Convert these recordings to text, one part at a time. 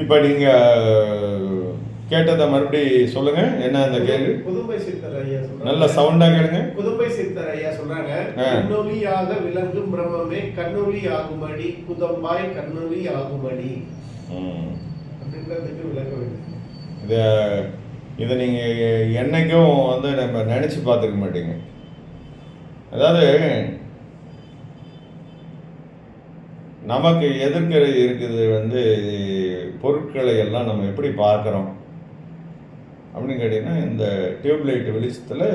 இப்போ நீங்க கேட்டதை மறுபடி சொல்லுங்க. என்ன அந்த கேள்வி? புதுமை சித்தர் ஐயா நல்ல சவுண்டா கேளுங்க. புதுமை சித்தர் ஐயா சொல்றாங்க. கண்ணொலியாக விளங்கும் பிரம்மமே கண்ணொலி ஆகுமடி குதம்பாய் கண்ணொலி ஆகுமடி. அப்படின்றதுக்கு விளக்க வேண்டும். இதை இதை நீங்கள் என்னைக்கும் வந்து நம்ம நினச்சி பார்த்துக்க மாட்டீங்க. அதாவது நமக்கு எதிர்க்கிற இருக்குது வந்து பொருட்களை எல்லாம் நம்ம எப்படி பார்க்குறோம்? அப்படின்னு கேட்டிங்கன்னா இந்த டியூப்லைட் வெளிச்சத்தில்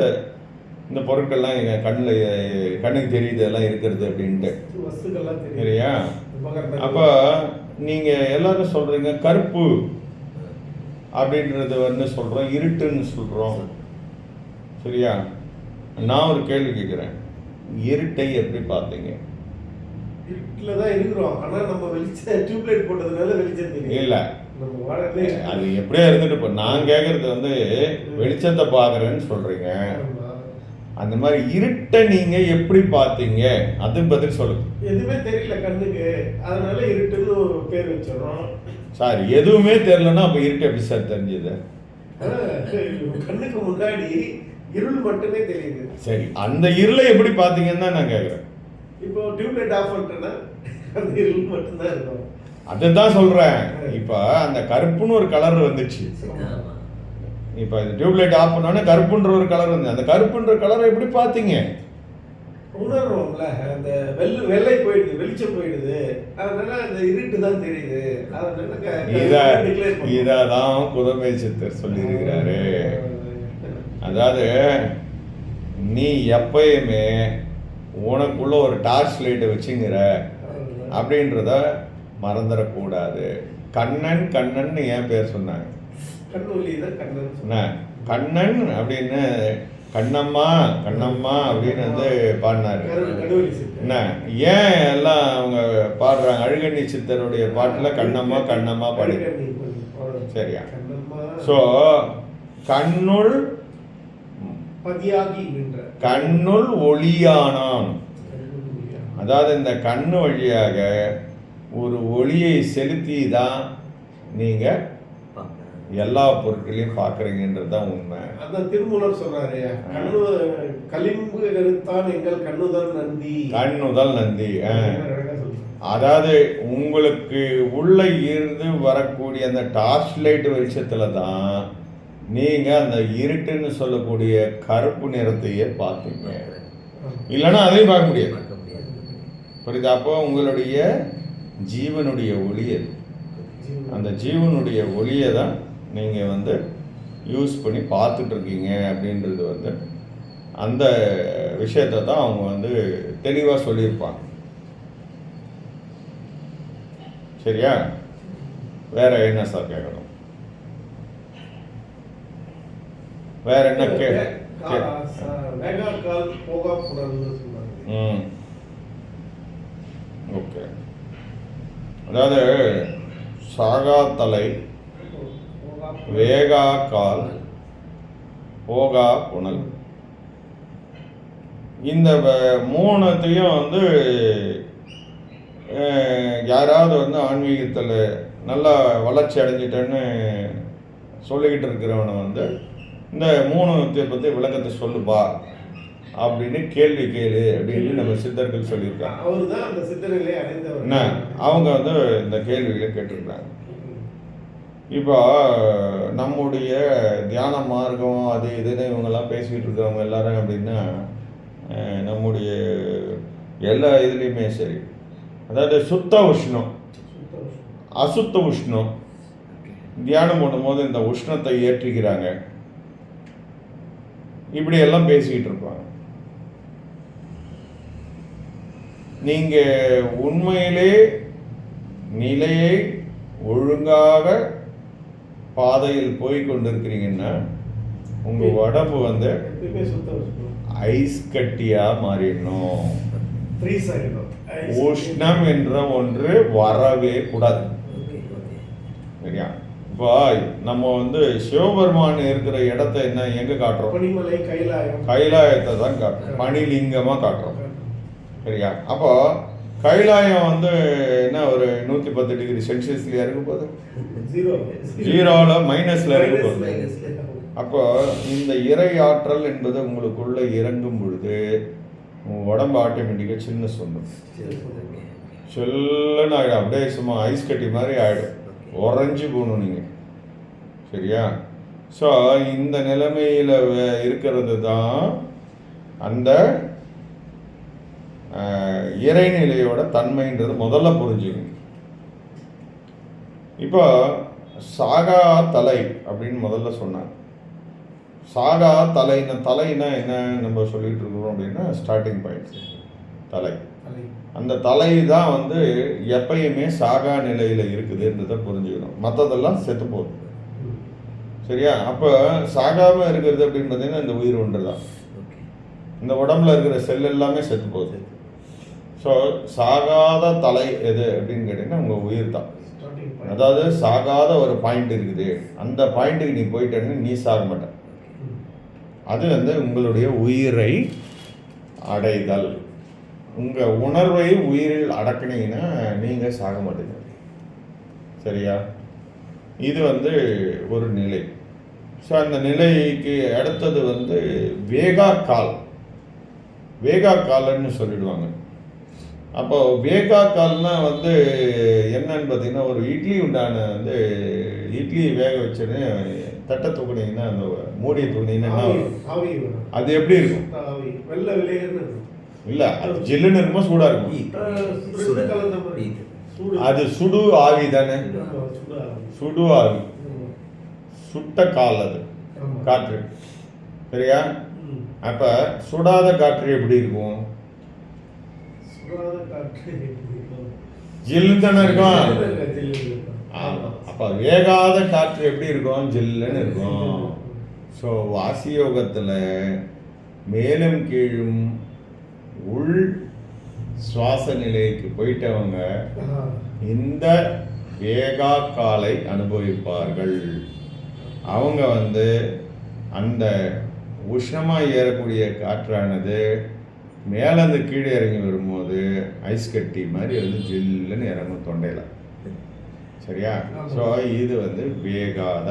இந்த பொருட்கள்லாம் எங்கள் கண்ணில் கண்ணுக்கு தெரியுது எல்லாம் இருக்கிறது அப்படின்ட்டு. சரியா. அப்போ நீங்கள் எல்லாரும் சொல்கிறீங்க கருப்பு அப்படின்றது வந்து சொல்கிறோம் இருட்டுன்னு சொல்கிறோம் சரியா? நான் ஒரு கேள்வி கேட்குறேன். இருட்டை எப்படி பார்த்தீங்க? இருட்டுல தான் இருக்கிறோம். ஆனா நம்ம வெளிச்சம் டியூப்லைட் போட்டதுனால வெளிச்சம் தெரியும் இல்லை. அது எப்படியோ இருந்துட்டு இப்போ நான் கேட்குறது வந்து வெளிச்சத்தை பார்க்குறேன்னு சொல்கிறீங்க. அந்த மாதிரி இருட்டை நீங்கள் எப்படி பார்த்தீங்க? அது பதில் சொல்லுங்க. எதுவுமே தெரியல கண்ணுக்கு. அதனால இருட்டுன்னு பேர் வச்சிடறோம். சார் எதுவுமே தெரிலன்னா அப்போ இருட்டு எப்படி சார் தெரிஞ்சுது? கண்ணுக்கு முன்னாடி இருள் மட்டுமே தெரியுது. சரி அந்த இருளை எப்படி பார்த்தீங்கன்னு தான் நான் கேட்குறேன் இப்போ டியூப்லைட் ஆஃப் பண்ணிட்டேன்னா அந்த இருள் மட்டும்தான் இருக்கும். அதுதான் சொல்றேன். இப்ப அந்த கருப்புன்னு ஒரு கலர் வந்துச்சு. இப்ப இந்த டியூப்லைட் ஆஃப் பண்ணோடனே கருப்புன்ற ஒரு கலர் வந்து அந்த கருப்புன்ற கலரை எப்படி பார்த்தீங்க? உணர்றோம்ல அந்த வெள்ளை வெள்ளை போயிடுது வெளிச்சம் போயிடுது. அதனால அந்த இருட்டு தான் தெரியுது. அதனால இத. இததான் புதுமை சித்தர் சொல்லியிருக்கிறாரு. அதாவது நீ எப்பயுமே உனக்குள்ள ஒரு டார்ச் லைட்டை வச்சுங்கிற அப்படின்றத மறந்துடக்கூடாது. கண்ணன் கண்ணன் ஏன் பேர் சொன்னாங்க. கண்ணன் அப்படின்னு கண்ணம்மா கண்ணம்மா அப்படின்னு வந்து பாடினாரு. என்ன? ஏன் எல்லாம் அவங்க பாடுறாங்க? அழுகண்ணி சித்தருடைய பாட்டுல கண்ணம்மா கண்ணம்மா பாடி. சரியா. ஸோ கண்ணுள் பதியாகி நின்ற கண்ணுள் ஒளியானான் அதாவது இந்த கண்ணு வழியாக ஒரு ஒளியை செலுத்தி தான் நீங்க பார்க்கிறேன். எல்லா பொருட்களையும் பார்க்குறீங்கன்றது தான் உண்மை. அதான் திருமூலர் சொல்றாரு கண்ணு களிம்பு கருத்தான் எங்கள் கண்ணுதல் நந்தி. கண்ணுதல் நந்தி. அதாவது உங்களுக்கு உள்ள இருந்து வரக்கூடிய அந்த டார்ச் லைட் வெளிச்சத்துல தான் நீங்க அந்த இருட்டுன்னு சொல்லக்கூடிய கருப்பு நிறத்தையே பார்த்தீங்க இல்லைன்னா அதையும் பார்க்க முடியாது. புரியுதா? அப்போ உங்களுடைய ஜீவனுடைய ஒளி அது அந்த ஜீவனுடைய ஒளியை தான் நீங்கள் வந்து யூஸ் பண்ணி பார்த்துட்டு இருக்கீங்க அப்படின்றது வந்து அந்த விஷயத்தை தான் அவங்க வந்து தெளிவாக சொல்லியிருப்பாங்க. சரியா? வேற என்ன சார் கேட்கணும்? வேற என்ன கே கால் போகா ம். ஓகே. அதாவது சாகா தலை வேகா கால் போகா புனல் இந்த மூணுத்தையும் வந்து யாராவது வந்து ஆன்மீகத்தில் நல்லா வளர்ச்சி அடைஞ்சிட்டேன்னு சொல்லிக்கிட்டு இருக்கிறவனை வந்து இந்த மூணுத்தை பற்றி விளக்கத்தை சொல்லுப்பா அப்படின்னு கேள்வி கேளு அப்படின்னு நம்ம சித்தர்கள் சொல்லியிருக்காங்க. அவர் தான் அந்த சித்தர்களை அடைந்தவர். என்ன? அவங்க வந்து இந்த கேள்விகளை கேட்டிருக்காங்க இப்போ நம்முடைய தியான மார்க்கம் அது இதுன்னு இவங்கெல்லாம் பேசிக்கிட்டு இருக்கிறவங்க எல்லாரும் அப்படின்னா நம்முடைய எல்லா இதுலேயுமே சரி. அதாவது சுத்த உஷ்ணம். அசுத்த உஷ்ணம். தியானம் பண்ணும்போது இந்த உஷ்ணத்தை ஏற்றிக்கிறாங்க. இப்படி எல்லாம் பேசிக்கிட்டு இருப்பாங்க நீங்க உண்மையிலே நிலையை ஒழுங்காக பாதையில் போய் கொண்டிருக்கிறீங்கன்னா உங்க உடம்பு வந்து ஐஸ் கட்டியா மாறிடணும். உஷ்ணம் என்ற ஒன்று வரவே கூடாது. இப்போ நம்ம வந்து சிவபெருமான் இருக்கிற இடத்த என்ன எங்க காட்டுறோம்? பனிமலை கைலாயம். கைலாயத்தை தான் காட்டுறோம். பனிலிங்கமா காட்டுறோம். சரியா? அப்போ கைலாயம் வந்து என்ன ஒரு நூற்றி பத்து டிகிரி செல்சியஸ்ல இறங்க போகுது? ஜீரோ ஜீரோவில் மைனஸில் இறங்க போகுது. அப்போ இந்த இறை ஆற்றல் என்பது உங்களுக்குள்ள இறங்கும் பொழுது உடம்பு ஆட்டோமேட்டிக்காக சரி ஓகே சில்லுன்னு ஆகிடும் அப்படியே சும்மா ஐஸ் கட்டி மாதிரி ஆகிடும் உறைஞ்சி போகணும் நீங்கள் சரியா? ஸோ இந்த நிலைமையில் இருக்கிறது தான் அந்த இறைநிலையோட தன்மைன்றது முதல்ல புரிஞ்சுக்கணும். இப்போ சாகா தலை அப்படின்னு முதல்ல சொன்னாங்க. சாகா தலைன்னு தலைன்னா என்ன நம்ம சொல்லிகிட்டு இருக்கிறோம் அப்படின்னா ஸ்டார்டிங் பாயிண்ட் தலை. அந்த தலை தான் வந்து எப்பயுமே சாகா நிலையில் இருக்குதுன்றதை புரிஞ்சுக்கணும். மற்றதெல்லாம் செத்து போகுது. சரியா? அப்போ சாகாமல் இருக்கிறது அப்படின்னு பார்த்தீங்கன்னா இந்த உயிர் ஒன்று தான். இந்த உடம்புல இருக்கிற செல் எல்லாமே செத்து போகுது. ஸோ சாகாத தலை எது அப்படின்னு கேட்டிங்கன்னா உங்கள் உயிர் தான். அதாவது சாகாத ஒரு பாயிண்ட் இருக்குது. அந்த பாயிண்ட்டுக்கு நீ போயிட்டேன்னு நீ சாக மாட்ட. அது வந்து உங்களுடைய உயிரை அடைதல். உங்கள் உணர்வை உயிரில் அடக்குனீங்கன்னா நீங்கள் சாக மாட்டீங்க சரியா இது வந்து ஒரு நிலை ஸோ அந்த நிலைக்கு அடுத்தது வந்து வேகா கால் வேகா காலன்னு சொல்லிடுவாங்க அப்போ வேகா கால்னா வந்து என்னன்னு பார்த்தீங்கன்னா ஒரு இட்லி உண்டான வந்து இட்லி வேக வச்சுன்னு தட்டை தூக்குனீங்கன்னா அந்த மூடியை தூக்குனீங்கன்னா. அது எப்படி இருக்கும். வெள்ளை இருக்கும். இல்லை அது ஜில்லுன்னு இருக்குமா இருக்கும் சுடு. சூடு. அது சுடு ஆவி தானே சுடு ஆவி. சுட்ட கால் அது. காற்று சரியா. அப்போ சுடாத காற்று எப்படி இருக்கும் இருக்கும்? ஜில்லுன்னு தானே இருக்கும் இருக்கும். அப்ப வேகாத காற்று எப்படி இருக்கும் ஜில்லுன்னு இருக்கும் ஸோ வாசியோகத்தில் மேலும் கீழும் உள் சுவாச நிலைக்கு போயிட்டவங்க இந்த வேகா காலை அனுபவிப்பார்கள். அவங்க வந்து அந்த உஷ்ணமாக ஏறக்கூடிய காற்றானது மேலேருந்து கீழே இறங்கி வரும்போது ஐஸ் கட்டி மாதிரி வந்து ஜில்லுன்னு இறங்கும் தொண்டையில். சரியா? ஸோ இது வந்து வேகாத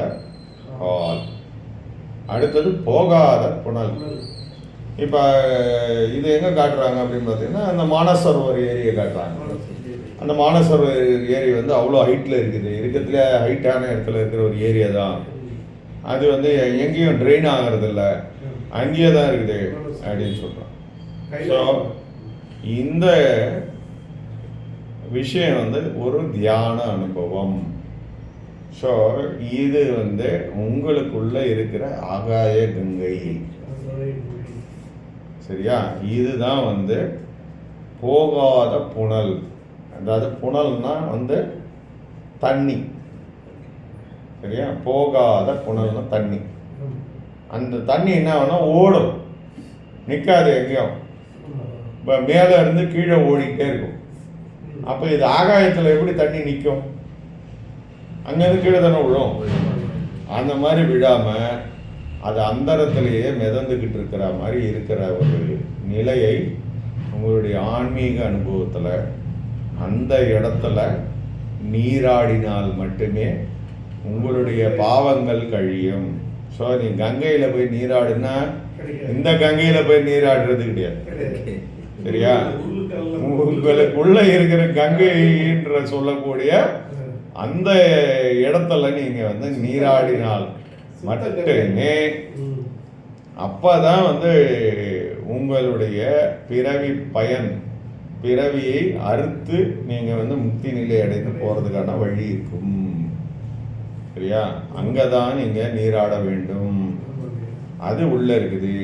கால். அடுத்தது போகாத புனல். இப்போ இது எங்கே காட்டுறாங்க அப்படின்னு பார்த்தீங்கன்னா அந்த மானசரோவர் ஏரியை காட்டுறாங்க. அந்த மானசரோவர் ஏரி வந்து அவ்வளோ ஹைட்டில் இருக்குது. இருக்கிறதுல ஹைட்டான இடத்துல இருக்கிற ஒரு ஏரியா தான். அது வந்து எங்கேயும் ட்ரெயின் ஆகிறதில்ல. அங்கேயே தான் இருக்குது அப்படின்னு சொல்கிறோம் ஸோ இந்த விஷயம் வந்து ஒரு தியான அனுபவம். ஸோ இது வந்து உங்களுக்குள்ளே இருக்கிற ஆகாய கங்கை. சரியா? இதுதான் வந்து போகாத புனல். அதாவது புனல்னா வந்து தண்ணி. சரியா? போகாத புனல்னா தண்ணி. அந்த தண்ணி என்ன ஆகும்னா ஓடும். நிற்காது எங்கேயும். இப்போ மேலே இருந்து கீழே ஓடிக்கிட்டே இருக்கும். அப்போ இது ஆகாயத்தில் எப்படி தண்ணி நிற்கும் அங்கேருந்து கீழே தானே விழும்? அந்த மாதிரி விழாமல் அது அந்தரத்திலேயே மிதந்துக்கிட்டு இருக்கிற மாதிரி இருக்கிற ஒரு நிலையை உங்களுடைய ஆன்மீக அனுபவத்தில் அந்த இடத்துல நீராடினால் மட்டுமே உங்களுடைய பாவங்கள் கழியும். ஸோ நீ கங்கையில் போய் நீராடுனா இந்த கங்கையில் போய் நீராடுறது கிடையாது. சரியா? உங்களுக்குள்ள இருக்கிற கங்கைன்ற சொல்லக்கூடிய அந்த இடத்துல நீங்க வந்து நீராடினால் மட்டுமே அப்பதான் வந்து உங்களுடைய பிறவி பயன் பிறவியை அறுத்து நீங்க வந்து முக்தி நிலை அடைந்து போறதுக்கான வழி இருக்கும். சரியா? அங்கதான் நீங்க நீராட வேண்டும். அது உள்ள இருக்குது.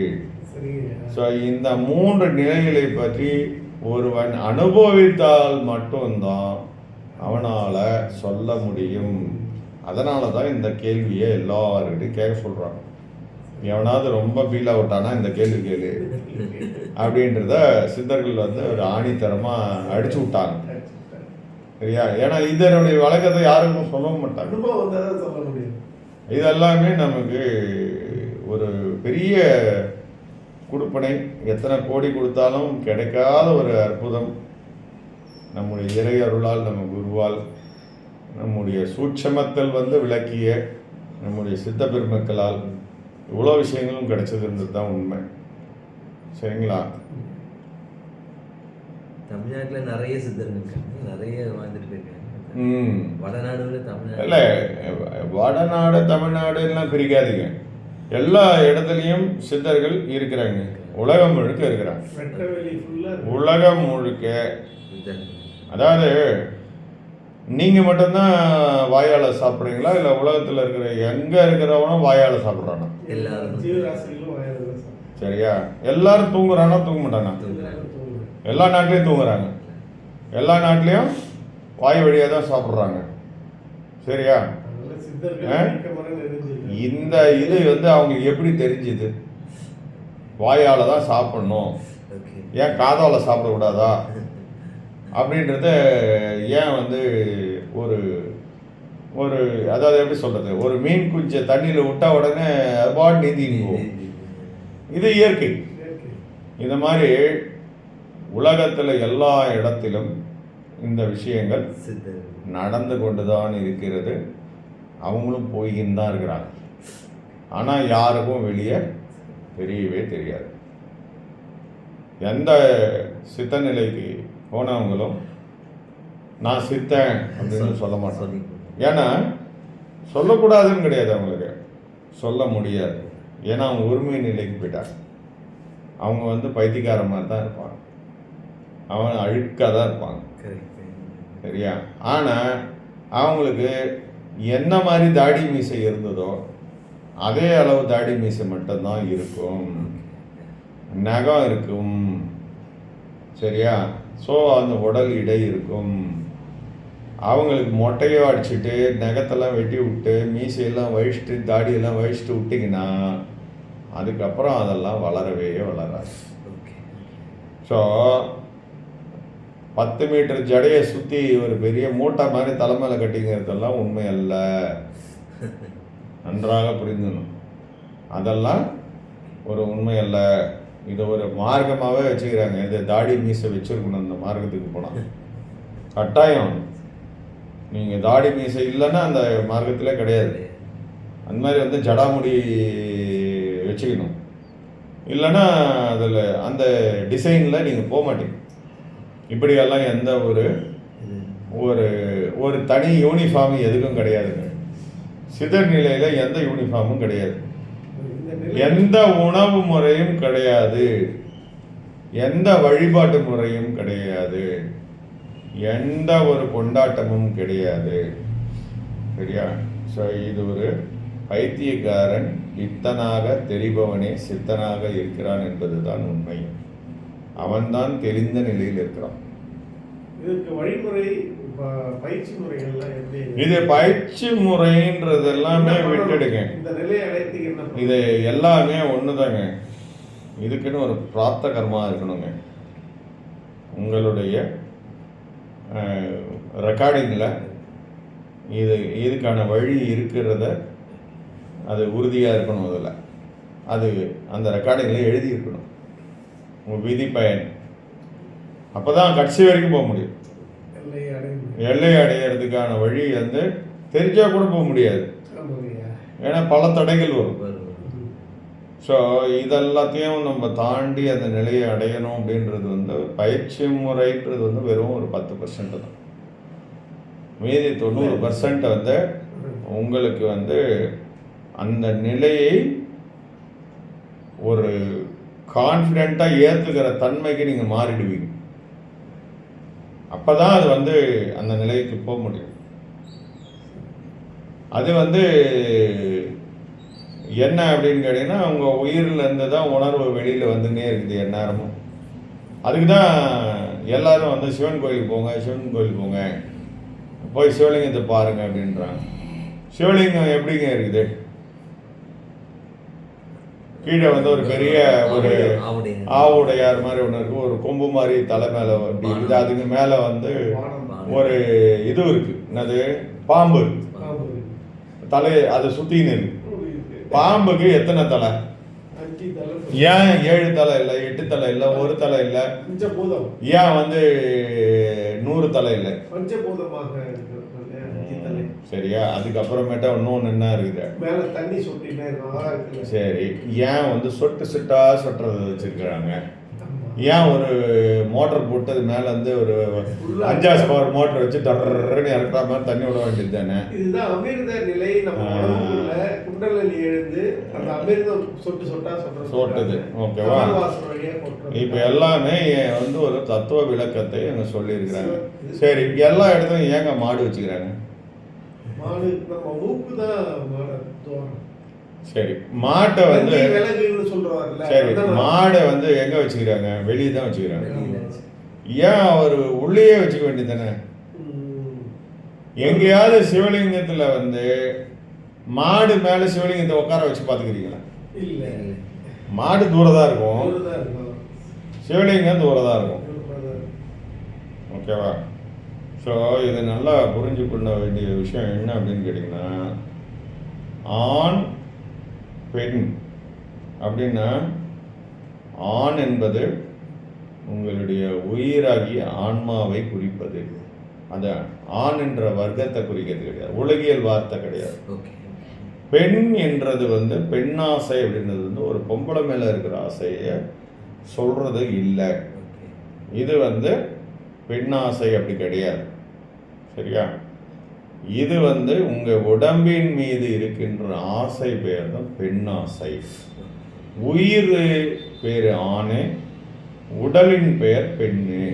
ஸோ இந்த மூன்று நிலைகளை பற்றி ஒருவன் அனுபவித்தால் மட்டும்தான் அவனால் சொல்ல முடியும். அதனால தான் இந்த கேள்வியை எல்லாருக்கிட்டையும் கேட்க சொல்கிறாங்க எவனாவது ரொம்ப ஃபீல் அவுட்டானா இந்த கேள்வி கேளு. அப்படின்றத சித்தர்கள் வந்து ஒரு ஆணித்தரமாக அடிச்சு விட்டாங்க. சரியா? ஏன்னா இதனுடைய வழக்கத்தை யாருக்கும் சொல்ல மாட்டாங்க. சொல்ல இதெல்லாமே நமக்கு ஒரு பெரிய கொடுப்பனை. எத்தனை கோடி கொடுத்தாலும் கிடைக்காத ஒரு அற்புதம். நம்முடைய இறை அருளால் நம்ம குருவால் நம்முடைய சூட்சமத்தில் வந்து விளக்கிய நம்முடைய சித்த பெருமக்களால் இவ்வளோ விஷயங்களும் கிடைச்சதுன்றது தான் உண்மை. சரிங்களா? தமிழ்நாட்டுல நிறைய சித்தர்கள் இருக்காங்க. நிறைய வாழ்ந்துட்டு போயிருக்காங்க. ம். வடநாடுல தமிழ்நாடு. இல்லை வடநாடு தமிழ்நாடு எல்லாம் பிரிக்காதீங்க. எல்லா இடத்துலையும் சித்தர்கள் இருக்கிறாங்க. உலகம் முழுக்க இருக்கிறாங்க. உலகம் முழுக்க. சித்தர்கள். அதாவது நீங்கள் மட்டும்தான் வாயால் சாப்பிட்றீங்களா? இல்லை உலகத்தில் இருக்கிற எங்கே இருக்கிறவனும் வாயால் சாப்பிட்றானா? எல்லாரும். ஜீவராசிகளும் வயதுல சரியா? எல்லாரும் தூங்குறானா தூங்க மாட்டானா? எல்லா நாட்டிலையும் தூங்குறாங்க. எல்லா நாட்டிலையும் வாய் வழியாக தான் சாப்பிட்றாங்க. சரியா. இந்த இது வந்து அவங்களுக்கு எப்படி தெரிஞ்சுது? வாயால் தான் சாப்பிடணும். ஏன் காதால் சாப்பிடக்கூடாதா? அப்படின்றத ஏன் வந்து ஒரு ஒரு அதாவது எப்படி சொல்கிறது ஒரு மீன் குஞ்சை தண்ணியில் விட்டா உடனே அது பாட்டு நீந்தின்னு போகும். இது இயற்கை. இந்த மாதிரி உலகத்தில் எல்லா இடத்திலும் இந்த விஷயங்கள் நடந்து கொண்டு தான் இருக்கிறது. அவங்களும் போய்கின்னு தான் இருக்கிறாங்க. ஆனால் யாருக்கும் வெளியே தெரியவே தெரியாது. எந்த சித்த நிலைக்கு போனவங்களும் நான் சித்தேன் அப்படின்னு சொல்ல மாட்டேன் ஏன்னா சொல்லக்கூடாதுன்னு கிடையாது அவங்களுக்கு. சொல்ல முடியாது. ஏன்னா அவங்க உரிமை நிலைக்கு போயிட்டாங்க. அவங்க வந்து பைத்தியக்கார மாதிரி தான் இருப்பாங்க. அவன் அழுக்காக தான் இருப்பாங்க. சரியா? ஆனால் அவங்களுக்கு என்ன மாதிரி தாடி மீசை இருந்ததோ அதே அளவு தாடி மீசை மட்டும்தான் இருக்கும். நகம் இருக்கும். சரியா? ஸோ அந்த உடல் இடை இருக்கும். அவங்களுக்கு மொட்டையோ அடிச்சுட்டு நகத்தெல்லாம் வெட்டி விட்டு மீசையெல்லாம் வழிச்சிட்டு தாடியெல்லாம் வழிச்சிட்டு விட்டிங்கன்னா அதுக்கப்புறம் அதெல்லாம் வளரவே வளராது. ஸோ பத்து மீட்டர் ஜடையை சுற்றி ஒரு பெரிய மூட்டை மாதிரி தலைமையில கட்டிங்கிறதெல்லாம் உண்மை அல்ல நன்றாக புரிந்துணும் அதெல்லாம் ஒரு உண்மை அல்ல இதை ஒரு மார்க்கமாகவே வச்சுக்கிறாங்க. இந்த தாடி மீசை வச்சுருக்கணும் அந்த மார்க்கத்துக்கு போனால் கட்டாயம். நீங்கள் தாடி மீசை இல்லைன்னா அந்த மார்க்கத்தில் கிடையாது. அந்த மாதிரி வந்து ஜடாமுடி வச்சுக்கணும். இல்லைன்னா அதில் அந்த டிசைனில் நீங்கள் போக மாட்டீங்க. இப்படியெல்லாம் எந்த ஒரு ஒரு ஒரு தனி யூனிஃபார்ம் எதுக்கும் கிடையாதுங்க. சிதர் நிலையில் எந்த யூனிஃபார்மும் கிடையாது. எந்த உணவு முறையும் கிடையாது. எந்த வழிபாட்டு முறையும் கிடையாது. எந்த ஒரு கொண்டாட்டமும் கிடையாது. சரியா? ஸோ இது ஒரு பைத்தியக்காரன் இத்தனாக தெரிபவனே சித்தனாக இருக்கிறான் என்பதுதான் உண்மை. அவன்தான் தெரிந்த நிலையில் இருக்கிறான். இதற்கு வழிமுறை பயிற்சி முறைகள்லாம் இது பயிற்சி முறைன்றது எல்லாமே? விட்டுடுங்க? இது எல்லாமே ஒண்ணுதாங்க. இதுக்குன்னு ஒரு பிரார்த்த கர்மா இருக்கணுங்க. உங்களுடைய ரெக்கார்டிங்கில் இது இதுக்கான வழி இருக்கிறத அது உறுதியாக இருக்கணும் அதில். அது அந்த ரெக்கார்டிங்கில் எழுதி இருக்கணும் உங்கள் விதி பயன். அப்போ தான் கடைசி வரைக்கும் போக முடியும். எல்லை அடையிறதுக்கான வழி வந்து தெரிஞ்சால் கூட போக முடியாது. ஏன்னா பல தடைகள் வரும். வரும் ஸோ இதெல்லாத்தையும் நம்ம தாண்டி அந்த நிலையை அடையணும் அப்படின்றது வந்து பயிற்சி முறைன்றது வந்து வெறும் ஒரு பத்து பர்சன்ட் தான். மீதி தொண்ணூறு பர்சன்ட் வந்து உங்களுக்கு வந்து அந்த நிலையை ஒரு கான்ஃபிடெண்ட்டாக ஏற்றுக்கிற தன்மைக்கு நீங்கள் மாறிடுவீங்க. அப்போ தான் அது வந்து அந்த நிலைக்கு போக முடியும். அது வந்து என்ன அப்படின்னு கேட்டிங்கன்னா அவங்க உயிர்லேருந்து தான் உணர்வு வெளியில் வந்துன்னே இருக்குது எந்நேரமும். அதுக்கு தான் எல்லாரும் வந்து சிவன் கோயிலுக்கு போங்க சிவன் கோயிலுக்கு போங்க. போய் சிவலிங்கத்தை பாருங்கள் அப்படின்றாங்க. சிவலிங்கம் எப்படிங்க இருக்குது? கீழே வந்து ஒரு பெரிய ஒரு ஆவுடைய ஆவுடையார். மாதிரி ஒன்று இருக்கு. ஒரு கொம்பு மாதிரி தலை மேலே அப்படி இருக்குது அதுக்கு மேலே வந்து ஒரு இது இருக்கு. என்னது? பாம்பு. இருக்கு. பாம்பு. தலை அதை சுற்றின்னு இருக்கு. பாம்புக்கு எத்தனை தலை? ஏன் ஏழு தலை இல்லை எட்டு தலை இல்லை ஒரு தலை இல்லை? ஏன் வந்து நூறு தலை இல்லை? பஞ்சபூதமாக. சரியா? அதுக்கப்புறமேட்டா இன்னொன்று என்ன இருக்குது? மேல தண்ணி ஆகாயத்துல சரி. ஏன் வந்து சொட்டு சொட்டா சொட்டுறது வச்சிருக்கிறாங்க. ஏன் ஒரு மோட்டர் போட்டு அது மேலே வந்து ஒரு அஞ்சாஸ் பவர் மோட்டர் வச்சு டர்ன்னு இறக்குற மாதிரி தண்ணி விட வேண்டியது தானே? இதுதான் அமிர்த நிலை நம்ம குண்டலினி எழுந்து அந்த அமிர்தம் சொட்டு சொட்டா சொல்றது சொட்டுது, ஓகேவா? இப்போ எல்லாமே வந்து ஒரு தத்துவ விளக்கத்தை அங்கே சொல்லியிருக்கிறாங்க. சரி எல்லா இடத்துலையும் ஏங்க மாடு வச்சுக்கிறாங்க? மாடு நம்ம மூக்கு தான் மாடு தோணும் சரி மாட்டை வந்து சொல்றாருல்ல சரி மாடை வந்து எங்க வச்சுக்கிறாங்க வெளியே தான் வச்சுக்கிறாங்க. ஏன் அவர் உள்ளேயே வச்சுக்க வேண்டியதானே. எங்கேயாவது சிவலிங்கத்துல வந்து மாடு மேல சிவலிங்கத்தை உட்கார வச்சு பாத்துக்கிறீங்களா இல்ல. மாடு தூரம் தான் இருக்கும். சிவலிங்கம் இவருதான் இருக்கும். ஓகேவா ஸோ இது நல்லா புரிஞ்சு கொள்ள வேண்டிய விஷயம் என்ன அப்படின்னு கேட்டிங்கன்னா ஆண் பெண் அப்படின்னா ஆண் என்பது உங்களுடைய உயிராகிய ஆன்மாவை குறிப்பது. அந்த ஆண் என்ற வர்க்கத்தை குறிக்கிறது கிடையாது. உலகியல் வார்த்தை கிடையாது. பெண் என்றது வந்து பெண்ணாசை அப்படின்றது வந்து ஒரு பொம்பளை மேலே இருக்கிற ஆசையை சொல்கிறது இல்லை. இது வந்து பெண்ணாசை அப்படி கிடையாது. சரியா? இது வந்து உங்கள் உடம்பின் மீது இருக்கின்ற ஆசை பேர் தான் பெண்ணாசை. உயிர் பேர் ஆணு உடலின் பெயர் பெண்ணு.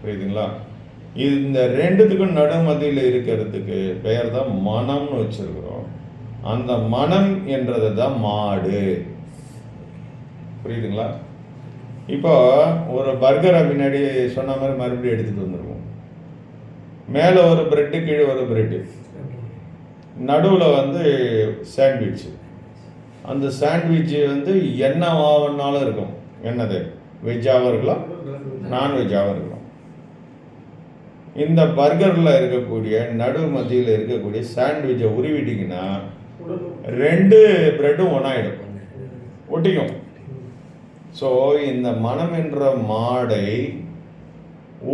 புரியுதுங்களா? இந்த ரெண்டுத்துக்கும் நடுமதியில் இருக்கிறதுக்கு பெயர் தான் மனம்னு வச்சுருக்குறோம். அந்த மனம் என்றது தான் மாடு. புரியுதுங்களா? இப்போ ஒரு பர்கரை பின்னாடி சொன்ன மாதிரி மறுபடியும் எடுத்துகிட்டு வந்துருவோம். மேலே ஒரு பிரெட்டு கீழே ஒரு பிரெட்டு நடுவில் வந்து சாண்ட்விச் அந்த சாண்ட்விட்ச் வந்து என்னவாகனாலும் இருக்கும். என்னது? வெஜ்ஜாகவும் இருக்கலாம் நான்வெஜ்ஜாகவும் இருக்கலாம். இந்த பர்கரில் இருக்கக்கூடிய நடு மத்தியில் இருக்கக்கூடிய சாண்ட்விச்சை உருவிட்டிங்கன்னா ரெண்டு பிரெட்டும் ஒன்றாயிடும் ஒட்டிக்கும். ஸோ இந்த மனம் என்ற மாடை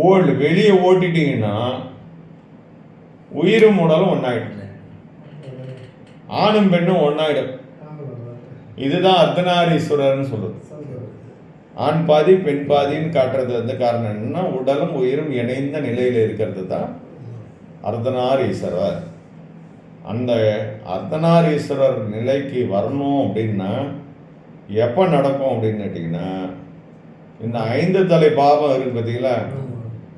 ஓல் வெளியே ஓட்டிட்டீங்கன்னா உயிரும் உடலும் ஒன்றாயிடும் ஆணும் பெண்ணும் ஒன்றாயிடும் இதுதான் அர்த்தநாரீஸ்வரர்னு சொல்றது. ஆண் பாதி பெண் பாதின்னு காட்டுறது வந்து காரணம் என்னன்னா உடலும் உயிரும் இணைந்த நிலையில் இருக்கிறது தான் அர்த்தநாரீஸ்வரர். அந்த அர்த்தநாரீஸ்வரர் நிலைக்கு வரணும் அப்படின்னா எப்போ நடக்கும் அப்படின்னு கேட்டிங்கன்னா இந்த ஐந்து தலை பாவம் இருக்கு பார்த்தீங்களா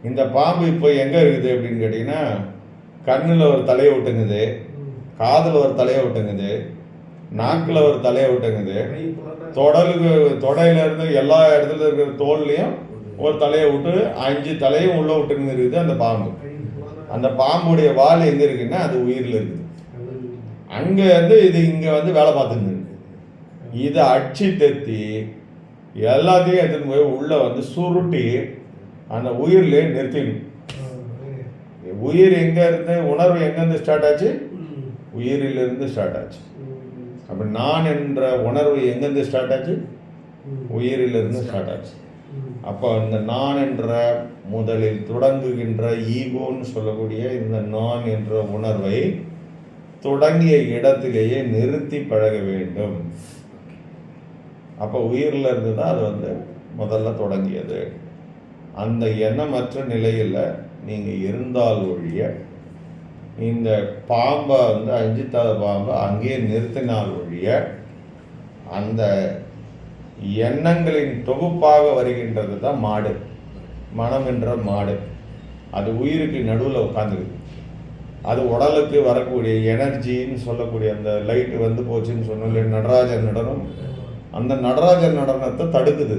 இந்த பாம்பு இப்போ எங்கே இருக்குது அப்படின்னு கேட்டிங்கன்னா கண்ணில் ஒரு தலையை விட்டுங்குது காதில் ஒரு தலையை விட்டுங்குது நாக்கில் ஒரு தலையை விட்டுங்குது தொடலுக்கு தொடையில இருந்து எல்லா இடத்துல இருக்கிற தோல்லையும் ஒரு தலையை விட்டு அஞ்சு தலையும் உள்ள விட்டுன்னு இருக்குது அந்த பாம்பு. அந்த பாம்புடைய வால் எங்க இருக்குன்னா அது உயிரில் இருக்குது. அங்கே அங்க வந்து இது இங்க வந்து வேலை பார்த்துன்னு இதை அடிச்சு தெத்தி எல்லாத்தையும் எடுத்துன்னு போய் உள்ள வந்து சுருட்டி அந்த உயிரிலே நிறுத்திடணும் உயிர் எங்க இருந்து உணர்வு எங்க இருந்து ஸ்டார்ட் ஆச்சு. உயிரிலிருந்து ஸ்டார்ட் ஆச்சு. அப்ப நான் என்ற உணர்வு எங்கிருந்து ஸ்டார்ட் ஆச்சு. உயிரிலிருந்து ஸ்டார்ட் ஆச்சு. அப்போ இந்த நான் என்ற முதலில் தொடங்குகின்ற ஈகோன்னு சொல்லக்கூடிய இந்த நான் என்ற உணர்வை தொடங்கிய இடத்திலேயே நிறுத்தி பழக வேண்டும் அப்போ உயிரில் இருந்து தான் அது வந்து முதல்ல தொடங்கியது அந்த எண்ணமற்ற நிலையில் நீங்கள் இருந்தால் ஒழிய இந்த பாம்பை வந்து அஞ்சுத்தாத பாம்பை அங்கேயே நிறுத்தினால் ஒழிய அந்த எண்ணங்களின் தொகுப்பாக வருகின்றது தான் மாடு. மனம் என்ற மாடு. அது உயிருக்கு நடுவில் உட்காந்துருக்கு அது உடலுக்கு வரக்கூடிய எனர்ஜின்னு சொல்லக்கூடிய அந்த லைட்டு வந்து போச்சுன்னு சொன்ன நடராஜர் நடனம். அந்த நடராஜர் நடனத்தை தடுக்குது.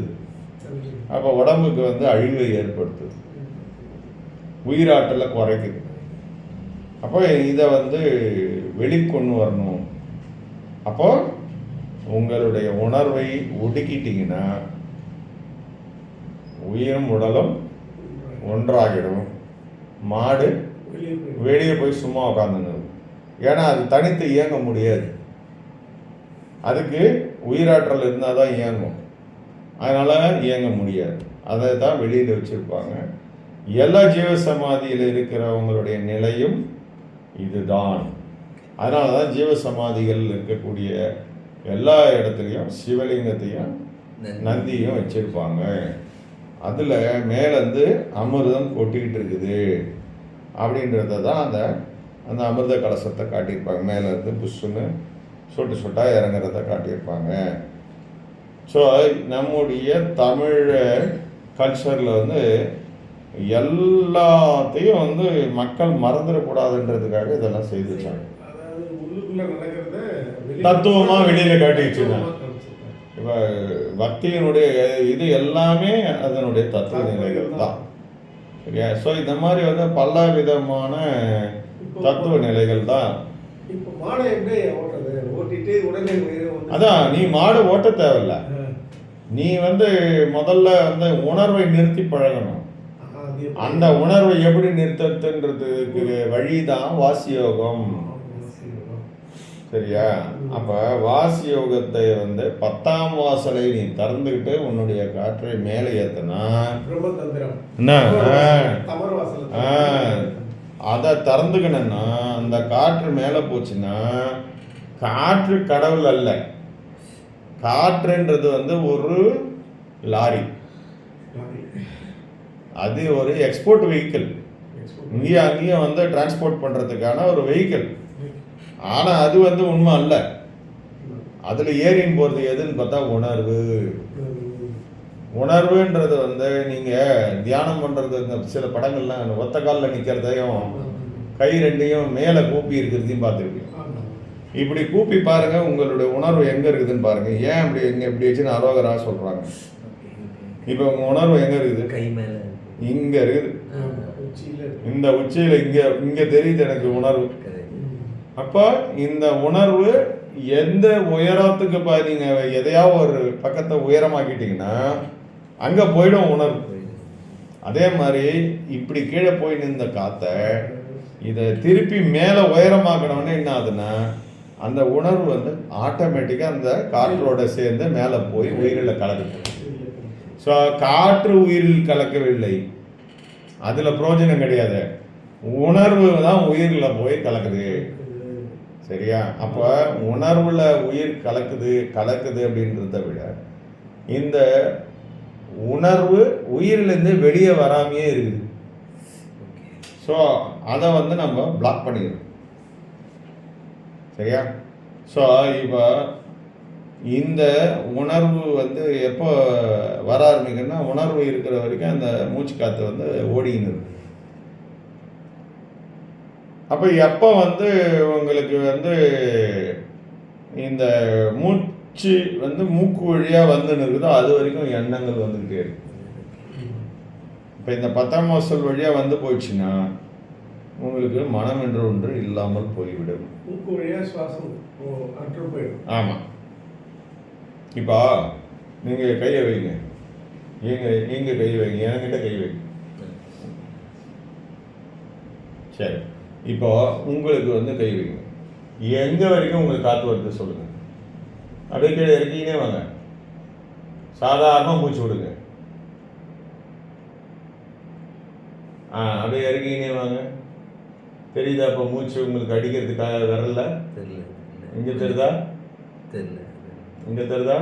அப்போ உடம்புக்கு வந்து அழிவை ஏற்படுத்துது. உயிராற்றலை குறைக்குது. அப்போ இதை வந்து வெளிக்கொண்டு வரணும். அப்போ உங்களுடைய உணர்வை ஒடுக்கிட்டீங்கன்னா உயிரும் உடலும் ஒன்றாகிடும். மாடு வெளியே போய் சும்மா உட்காந்துன்னு ஏன்னா அது தனித்து இயங்க முடியாது. அதுக்கு உயிராற்றல் இருந்தால் தான் இயங்கும். அதனால் இயங்க முடியாது. அதை தான் வெளியில் வச்சுருப்பாங்க. எல்லா ஜீவ சமாதியில் இருக்கிறவங்களுடைய நிலையும் இதுதான். அதனால தான் ஜீவ சமாதிகள் இருக்கக்கூடிய எல்லா இடத்துலையும் சிவலிங்கத்தையும். நந்தியும் வச்சிருப்பாங்க. அதில் மேலேருந்து அமிர்தம் கொட்டிக்கிட்டு இருக்குது. அப்படின்றத தான் அந்த அந்த அமிர்த கலசத்தை காட்டியிருப்பாங்க. மேலேருந்து புஷ்ஷுன்னு சொட்டு சொட்டாக இறங்குறத காட்டியிருப்பாங்க. ஸோ நம்முடைய தமிழ் கல்ச்சரில் வந்து எல்லாத்தையும் வந்து மக்கள் மறந்துடக்கூடாதுன்றதுக்காக இதெல்லாம் செய்து வச்சாங்க அதாவது உள்ளுக்குள்ள நடக்கிறத வெளி- தத்துவமா வெளியில காட்டி வச்சிருந்தாங்க. இப்போ பக்தியினுடைய இது எல்லாமே அதனுடைய தத்துவ நிலைகள் தான். சரியா? ஸோ இந்த மாதிரி வந்து பல விதமான தத்துவ நிலைகள் தான் அதான் நீ மாடு ஓட்ட தேவையில்ல. நீ வந்து முதல்ல வந்து உணர்வை நிறுத்தி பழகணும்? அந்த உணர்வை எப்படி நிறுத்துறதுன்றதுக்கு வழி தான் வாசியோகம். சரியா? அப்ப வாசி யோகத்தை வந்து பத்தாம் வாசலை நீ திறந்துக்கிட்டு உன்னுடைய காற்றை மேலே ஏத்துனா என்ன? அதை திறந்துக்கணும்னா அந்த காற்று மேலே போச்சுன்னா காற்று கடவுள் அல்ல. காற்றுன்றது வந்து ஒரு லாரி. அது ஒரு எக்ஸ்போர்ட் வெஹிக்கிள் இங்கேயும் அங்கேயும் வந்து டிரான்ஸ்போர்ட் பண்ணுறதுக்கான ஒரு வெஹிக்கிள் ஆனால் அது வந்து உண்மை அல்ல. அதில் ஏறின்னு போகிறது எதுன்னு பார்த்தா உணர்வு. உணர்வுன்றது வந்து நீங்கள் தியானம் பண்ணுறது இந்த சில படங்கள்லாம் ஒத்த காலில் நிற்கிறதையும் கை ரெண்டையும் மேலே கூப்பி இருக்கிறதையும் பார்த்துருப்பீங்க. இப்படி கூப்பி பாருங்க உங்களுடைய உணர்வு எங்கே இருக்குதுன்னு பாருங்க. ஏன் இப்படி எங்க இப்படி வச்சுன்னு அரோகரா சொல்கிறாங்க. இப்போ உங்கள் உணர்வு எங்கே இருக்குது? கை மேல. இங்கே இருக்குது உச்சியில இந்த உச்சியில் இங்கே இங்கே தெரியுது எனக்கு உணர்வு. அப்போ இந்த உணர்வு எந்த உயரத்துக்கு பா நீங்கள் எதையாவது ஒரு பக்கத்தை உயரமாக்கிட்டீங்கன்னா அங்கே போயிடும் உணர்வு. அதே மாதிரி இப்படி கீழே போய் நின்ற காற்றை இதை திருப்பி மேலே உயரமாக்கணும்னு என்ன ஆகுதுன்னா அந்த உணர்வு வந்து ஆட்டோமேட்டிக்காக அந்த காற்றோட சேர்ந்து மேலே போய் உயிரில் கலக்குது ஸோ காற்று உயிரில் கலக்கவில்லை. அதில் புரோஜனம் கிடையாது. உணர்வு தான் உயிரில் போய் கலக்குது. சரியா? அப்போ உணர்வில் உயிர் கலக்குது கலக்குது அப்படின்றத விட இந்த உணர்வு உயிரிலேருந்து வெளியே வராமையே இருக்குது. ஸோ அதை வந்து நம்ம பிளாக் பண்ணிடுறோம் சரியா? ஸோ இப்போ இந்த உணர்வு வந்து எப்போ வர ஆரம்பிக்குன்னா உணர்வு இருக்கிற வரைக்கும் அந்த மூச்சு காற்று வந்து ஓடின்னு இருக்கு அப்போ எப்போ வந்து உங்களுக்கு வந்து இந்த மூச்சு வந்து மூக்கு வழியாக வந்துன்னு இருக்குதோ அது வரைக்கும் எண்ணங்கள் வந்துக்கிட்டே இருக்கு. இப்போ இந்த பத்தாம் வாசல் வழியாக வந்து போயிடுச்சுன்னா உங்களுக்கு மனம் என்ற ஒன்று இல்லாமல் போய்விடும். மூக்கு வழியா சுவாசம் ஆமாம் இப்போ நீங்கள் கையை வைங்க. நீங்கள் நீங்கள் கை வைங்க. என்கிட்ட கை வைங்க சரி. இப்போ உங்களுக்கு வந்து கை வைங்க. எங்கே வரைக்கும் உங்களுக்கு காற்று வருது சொல்லுங்கள் அப்படியே கீழே இறக்கினே வாங்க. சாதாரணமாக மூச்சு விடுங்க. ஆ அப்படியே இறக்கினே வாங்க. தெரியுதா இப்போ மூச்சு உங்களுக்கு அடிக்கிறதுக்காக வரல தெரியல. இங்கே தெரியுதா? தெரியல. இங்கே தெரியுதா?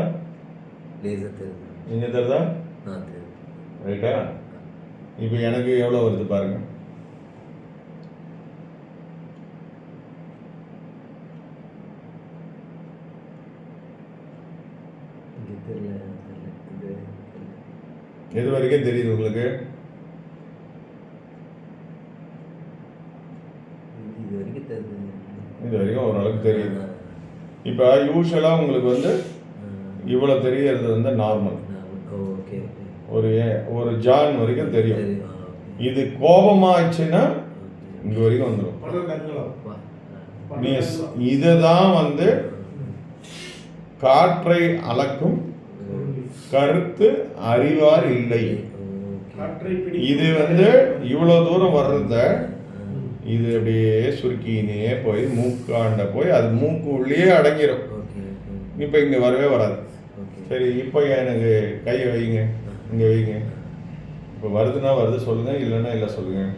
லேசா தெரியல இங்கே தெரியுதா? நான் தெரியல ரைட்டா? இப்போ எனக்கு எவ்வளோ வருது பாருங்க. இங்க தெரியல தெரியல. இது. எது வரைக்கும் தெரியுது உங்களுக்கு? இது வரைக்கும் தெரியுது. ஓரளவுக்கு தெரியுது. ஆ, இப்போ யூஸ்வலாக உங்களுக்கு வந்து ஆ, இவ்வளோ தெரியறது வந்து நார்மல் ஓகே ஒரு ஏ- ஒரு ஜான் வரைக்கும் தெரியும். இது கோபமாச்சுன்னா. இங்கே வரைக்கும் வந்துடும். நீ இதை தான் வந்து காற்றை அளக்கும் கருத்து அறிவார் இல்லை. காற்றை பிடி இது வந்து இவ்வளோ தூரம் வர்றத இது அப்படியே சுருக்கினே போய் மூக்காண்ட போய் அது மூக்கு உள்ளே அடங்கிடும் இப்போ இங்கே வரவே வராது. சரி இப்போ எனக்கு கையை வைங்க இங்கே வைங்க இப்போ வருதுன்னா வருது சொல்லுங்கள் இல்லைன்னா இல்லை சொல்லுங்கள்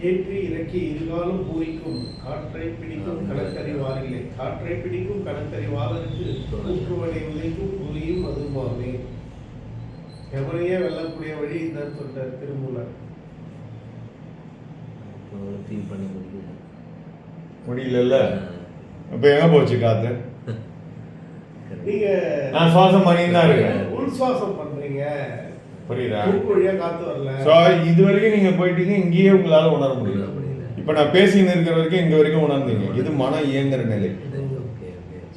ஏற்றி இறக்கி இருகாலும் பூரிக்கும் காற்றை பிடிக்கும் கணக்கறிவாரில்லை காற்றை பிடிக்கும் கணக்கறிவாளருக்கு கூற்றுவனை உதைக்கும் புலியும் அதுமாமே எவனையே வெல்லக்கூடிய வழி இதுதான் சொல்றார் திருமூலர். பண்ண முடியல முடியலல்ல. இப்போ எங்கே போச்சு காற்று நீங்க நான் சுவாசம் பண்ணிட்டு தான் இருக்கேன் உள் சுவாசம் பண்றீங்க. புரியுதா? மூக்கு வழியா காத்து வரல. ஸோ இது வரைக்கும் நீங்கள் போயிட்டீங்க இங்கேயே உங்களால் உணர முடியல. இப்போ நான் பேசின்னு இருக்கிற வரைக்கும் இங்கே வரைக்கும் உணர்ந்தீங்க. இது மனம் இயங்குற நிலை.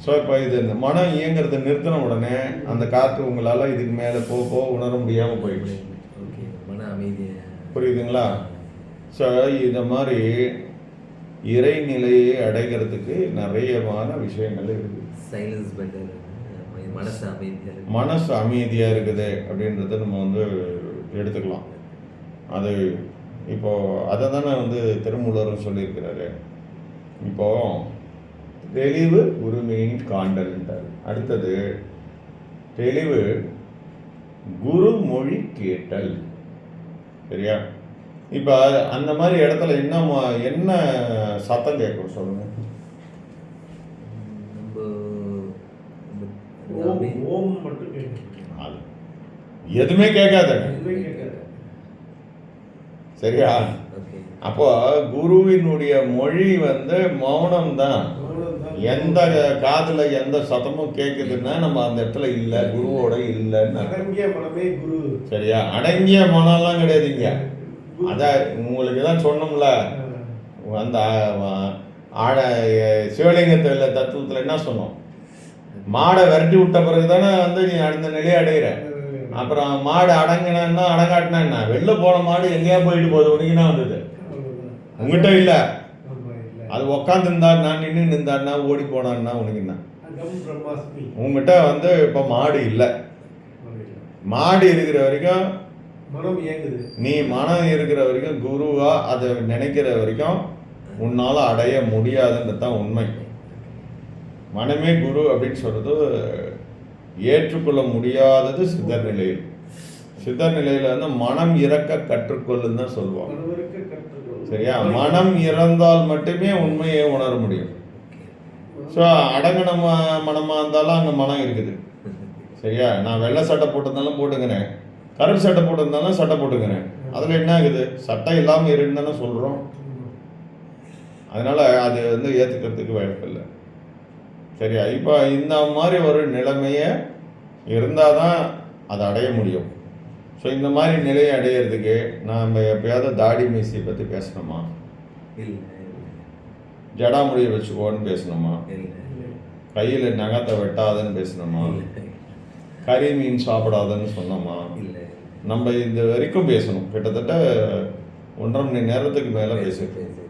ஸோ இப்போ இது இந்த மனம் இயங்குறத நிறுத்தின உடனே அந்த காற்று உங்களால் இதுக்கு மேலே போக போக உணர முடியாமல் போயிடுச்சு. ஓகே மன அமைதியை. புரியுதுங்களா? ஸோ இந்த மாதிரி இறைநிலையை அடைகிறதுக்கு நிறையமான விஷயங்கள் இருக்குது சைலன்ஸ் பெட்டர் மனசு அமைதியாக மனசு அமைதியாக இருக்குது அப்படின்றத நம்ம வந்து எடுத்துக்கலாம். அது இப்போ அதை தானே வந்து திருமூலரும் சொல்லியிருக்கிறாரு. இப்போ தெளிவு உரிமையின் காண்டல்ன்றார் அடுத்தது தெளிவு குருமொழி கேட்டல். சரியா? இப்போ அந்த மாதிரி இடத்துல என்ன ம- என்ன சத்தம் கேட்கும் சொல்லுங்க. ஓம் மட்டும் எதுவுமே கேட்காதுங்க கேட்காது. சரியா? அப்போ குருவினுடைய மொழி வந்து மௌனம் தான். எந்த காதுல எந்த சத்தமும் கேட்குதுன்னா நம்ம அந்த இடத்துல இல்லை குருவோட இல்லைன்னு அர்த்தம். அடங்கிய மனமே குரு. சரியா? அடங்கிய மனம்லாம் கிடையாதுங்க. அதான் உங்களுக்கு தான் சொன்னோம்ல. அந்த ஆட சிவலிங்கத்தில் தத்துவத்தில் என்ன சொன்னோம்? மாடை விரட்டி விட்ட பிறகு தானே வந்து நீ அந்த நிலையை அடையிற. அப்புறம் மாடு அடங்கினா அடங்காட்டினா என்ன? வெளில போன மாடு எங்கேயா போயிட்டு போகுது? உனக்கு என்ன வந்தது? உங்ககிட்ட இல்லை. அது உக்காந்து இருந்தாருனா நின்று நின்றாருனா ஓடி போனான்னா உனக்கு என்ன? உங்ககிட்ட வந்து இப்போ மாடு இல்லை. மாடு இருக்கிற வரைக்கும் மனம் இயங்குது. நீ மனம் இருக்கிற வரைக்கும் குருவா அதை நினைக்கிற வரைக்கும் உன்னால் அடைய முடியாதுன்றது தான் உண்மை. மனமே குரு அப்படின்னு சொல்றது ஏற்றுக்கொள்ள முடியாதது சித்தர் நிலையில். சித்தர் நிலையில் வந்து மனம் இறக்க கற்றுக்கொள்ளுன்னு தான் சொல்லுவாங்க. சரியா? மனம் இறந்தால் மட்டுமே உண்மையை உணர முடியும். ஸோ அடங்கின மனமாக இருந்தாலும் அங்கே மனம் இருக்குது. சரியா? நான் வெள்ளை சட்டை போட்டிருந்தாலும் போட்டுக்கிறேன். கருப்பு சட்டை போட்டிருந்தாலும் சட்டை போட்டுக்கிறேன். அதில் என்ன ஆகுது? சட்டை இல்லாமல் இருன்னு தானே சொல்கிறோம். அதனால் அது வந்து ஏற்றுக்கிறதுக்கு வாய்ப்பு இல்லை. சரியா? இப்போ இந்த மாதிரி ஒரு நிலைமையை இருந்தால் தான் அதை அடைய முடியும். ஸோ இந்த மாதிரி நிலையை அடையிறதுக்கு நாம் எப்பயாவது தாடி மீசியை பற்றி பேசணுமா? இல்லை ஜடாமுடியை வச்சுக்கோன்னு பேசணுமா. கையில் நகத்தை வெட்டாதன்னு பேசணுமா? கறி மீன் சாப்பிடாதன்னு சொன்னோமா? இல்லை நம்ம இந்த வரைக்கும் பேசணும். கிட்டத்தட்ட ஒன்றரை மணி நேரத்துக்கு மேலே பேசியிருக்கோம்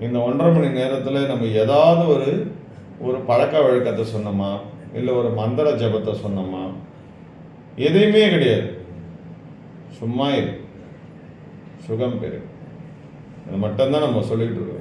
இந்த ஒன்றரை மணி நேரத்தில் நம்ம ஏதாவது ஒரு ஒரு பழக்க வழக்கத்தை சொன்னோமா? இல்லை ஒரு மந்திர ஜபத்தை சொன்னோமா? எதையுமே கிடையாது. சும்மா இரு. சுகம் பெரு அது மட்டும்தான் நம்ம சொல்லிட்டு இருக்கோம்.